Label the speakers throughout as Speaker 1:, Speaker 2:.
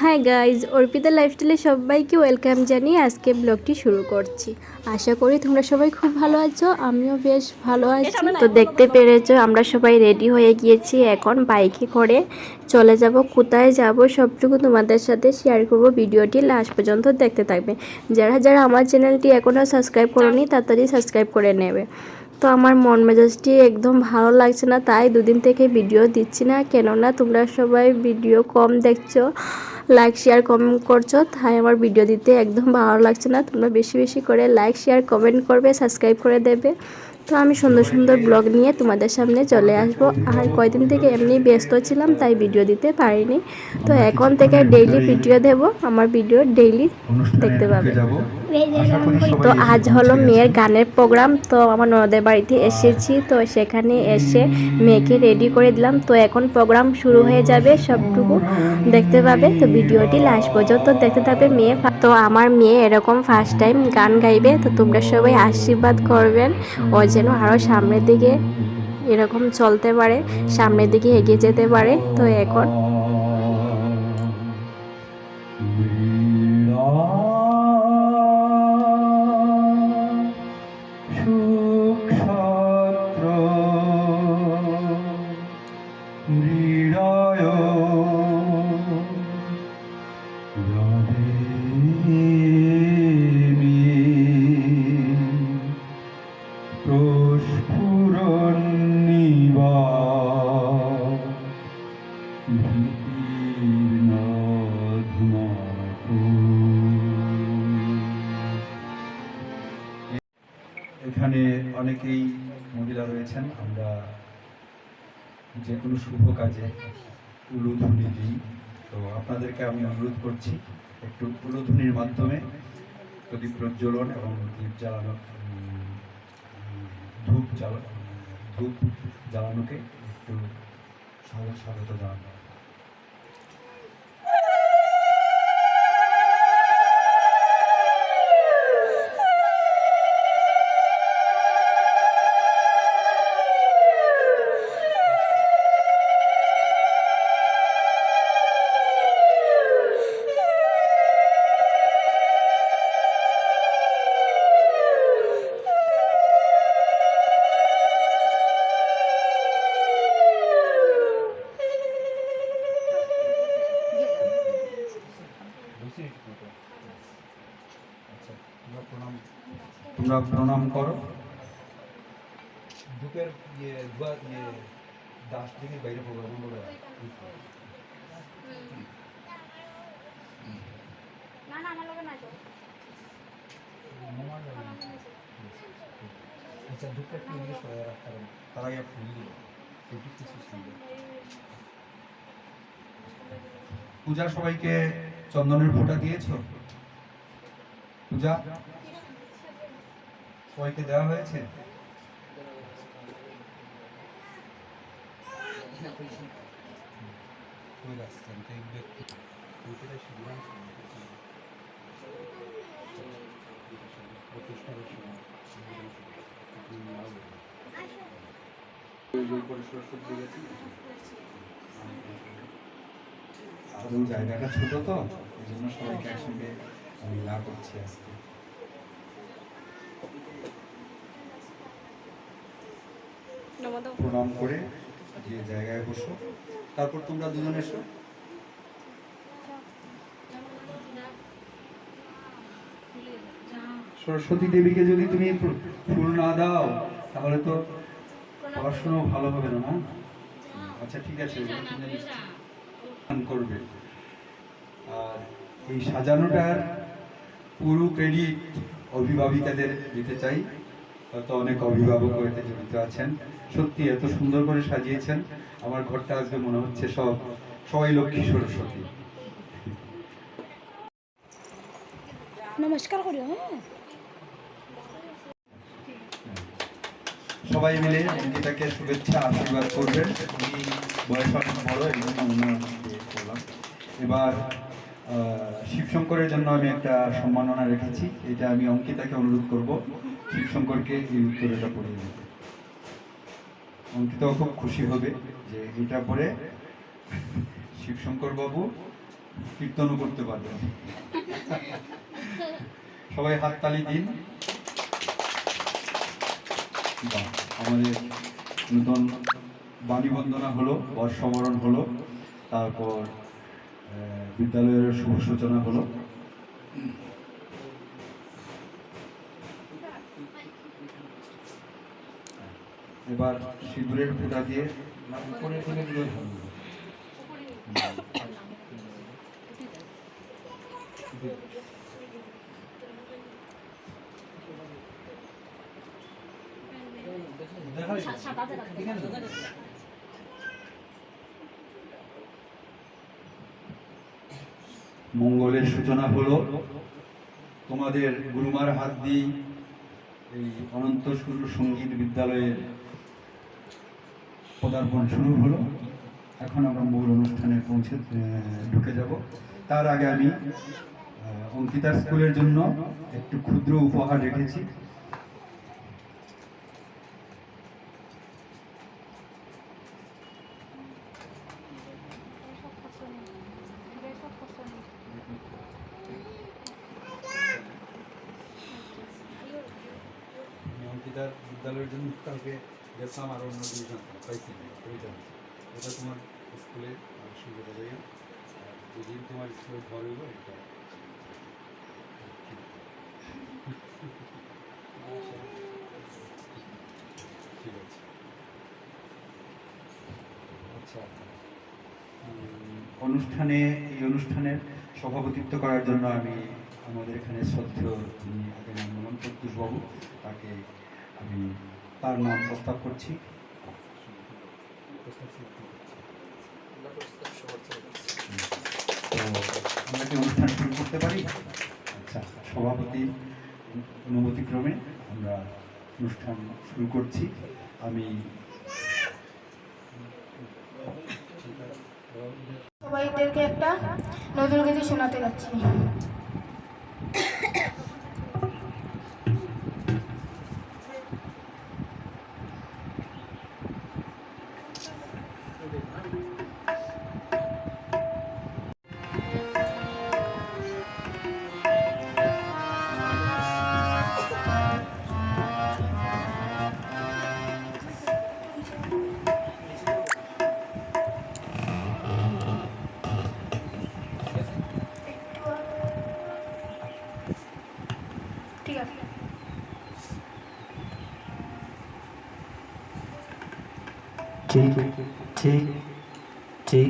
Speaker 1: Hi guys Arpita লাইফস্টাইলে সবাইকে welcome জানিয়ে আজকে ব্লগটি শুরু করছি। আশা করি তোমরা সবাই খুব ভালো আছো আমিও বেশ ভালো আছি। তো দেখতে পেরেছ আমরা সবাই রেডি হয়ে গিয়েছি এখন বাইকে করে চলে যাব। কোথায় যাব সবটুকু তোমাদের সাথে শেয়ার করব ভিডিওটি লাস্ট পর্যন্ত দেখতে থাকবে। যারা যারা আমার চ্যানেলটি এখনও সাবস্ক্রাইব করোনি তাড়াতাড়ি সাবস্ক্রাইব করে নেবে। তো আমার মন মেজাজটি একদম ভালো লাগছে না তাই দুদিন থেকে ভিডিও দিচ্ছি না। কেননা তোমরা সবাই ভিডিও কম দেখছ। লাইক শেয়ার কমেন্ট করছ, তাই আমার ভিডিও দিতে একদম ভালো লাগছে না। তোমরা বেশি বেশি করে লাইক শেয়ার কমেন্ট করবে সাবস্ক্রাইব করে দেবে। তো আমি সুন্দর সুন্দর ব্লগ নিয়ে তোমাদের সামনে চলে আসব। আর কয়দিন থেকে এমনি ব্যস্ত ছিলাম তাই ভিডিও দিতে পারিনি। তো এখন থেকে ডেইলি ভিডিও দেব আমার ভিডিও ডেইলি দেখতে পাবে। তো আজ হলো মেয়ের গানের প্রোগ্রাম তো আমার ননদের বাড়িতে এসেছি তো সেখানে এসে মেয়েকে রেডি করে দিলাম। তো এখন প্রোগ্রাম শুরু হয়ে যাবে সবটুকু দেখতে পাবে। তো ভিডিওটি লাস্ট পর্যন্ত দেখতে থাকবে মেয়ে। তো আমার মেয়ে এরকম ফার্স্ট টাইম গান গাইবে তো তোমরা সবাই আশীর্বাদ করবেন। ও যেন আরও সামনের দিকে এরকম চলতে পারে সামনের দিকে এগিয়ে যেতে পারে। তো এখন
Speaker 2: যে কোনো শুভ কাজে উলুধুনি দিই। তো আপনাদেরকে আমি অনুরোধ করছি একটু উলুধুনির মাধ্যমে প্রদীপ প্রজ্বলন এবং দীপ জ্বালানো ধূপ জ্বালা, ধূপ জ্বালানোকে একটু সহজ স্বাগত জানানো। তোমরা প্রণাম করো। ধূপের ইয়ে ইয়ে দাস থেকে বাইরে প্রোগ্রাম করে
Speaker 3: না না আমার লগে নাই তো।
Speaker 2: আচ্ছা ধূপটা একটু ইংলিশ করে রাখতে হবে। তার আগে ফুল দিল এটি কিছু পূজা সবাইকে চন্দনের ফোঁটা দিয়েছ? পূজা সবাইকে দেওয়া হয়েছে কই রাখছেন তো এই ব্যক্তি ওইটা শিবরাম প্রতিষ্ঠানের সময়। আদৌ জায়গাটা ছোট তো এই জন্য সবাইকে একসঙ্গে আমি না করছি আজকে। প্রণাম করে যে জায়গায় বসো। তারপর তোমরা দুজন এসো। সরস্বতী দেবীকে যদি তুমি ফুল না দাও, তাহলে তো পড়াশোনাও ভালো হবে না না? আচ্ছা ঠিক আছে করবে। আর এই সাজানোটার পুরো ক্রেডিট অভিভাবিকাদের দিতে চাই। হয়তো অনেক অভিভাবক হয়তো জড়িত আছেন। সত্যি এত সুন্দর করে সাজিয়েছেন। আমার ঘরটা আজকে মনে হচ্ছে সব সবাই লক্ষ্মী সরস্বতী।
Speaker 3: নমস্কার করি হ্যাঁ।
Speaker 2: সবাই মিলে অঙ্কিতাকে শুভেচ্ছা আশীর্বাদ করবেন। উনি বয়স অনেক বড় এবং করলাম। এবার শিবশঙ্করের জন্য আমি একটা সম্মাননা রেখেছি। এটা আমি অঙ্কিতাকে অনুরোধ করব। শিবশঙ্করকে এই উত্তরটা দিতে। অঙ্কিতাও খুব খুশি হবে যে এটা পরে শিবশঙ্কর বাবু কীর্তনও করতে পারবে সবাই হাততালি দিন। আমাদের নূতন বাণী বন্দনা হলো বর্ষবরণ হলো, তারপর বিদ্যালয়ের শুভ সূচনা হলো। এবার সিঁদুরের ফোঁটা দিয়ে উপরে তুলে দিলে মঙ্গলের সূচনা হলো, তোমাদের গুরুমার হাত দিয়ে এই অনন্ত সুর সংগীত বিদ্যালয়ের পদার্পণ শুরু হলো। এখন আমরা মূল অনুষ্ঠানে পৌঁছে ঢুকে যাব। তার আগে আমি আহ, অঙ্কিতা স্কুলের জন্য একটু ক্ষুদ্র উপহার রেখেছি। অঙ্কিতার বিদ্যালয়ের জন্য কালকে গেছিলাম আর অন্য ডিভিশন পাইছি না, এটা তোমার স্কুলে সুবিধা দেয় যেদিন তোমার স্কুলে ঘর হইব এটা ঠিক আছে। আচ্ছা অনুষ্ঠানে, এই অনুষ্ঠানের সভাপতিত্ব করার জন্য আমি আমাদের এখানে শ্রদ্ধেয় আগে প্রত্যুষ বাবু তাকে আমি তার নাম প্রস্তাব করছি। আমরা কি অনুষ্ঠান শুরু করতে পারি? আচ্ছা সভাপতি অনুমতিক্রমে আমরা অনুষ্ঠান শুরু করছি। আমি
Speaker 3: সবাইদেরকে একটা নজর গীতি শোনাতে যাচ্ছি। ঠিক আছে।
Speaker 4: ঠিক ঠিক ঠিক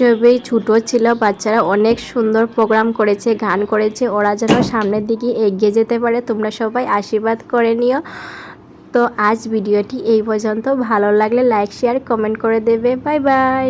Speaker 1: সবেই ছোট ছিল, বাচ্চারা অনেক সুন্দর প্রোগ্রাম করেছে, গান করেছে, ওরা যেন সামনের দিকে এগিয়ে যেতে পারে। তোমরা সবাই আশীর্বাদ করে নিও। তো আজ ভিডিওটি এই পর্যন্ত। ভালো লাগলে লাইক শেয়ার কমেন্ট করে দেবে। Bye bye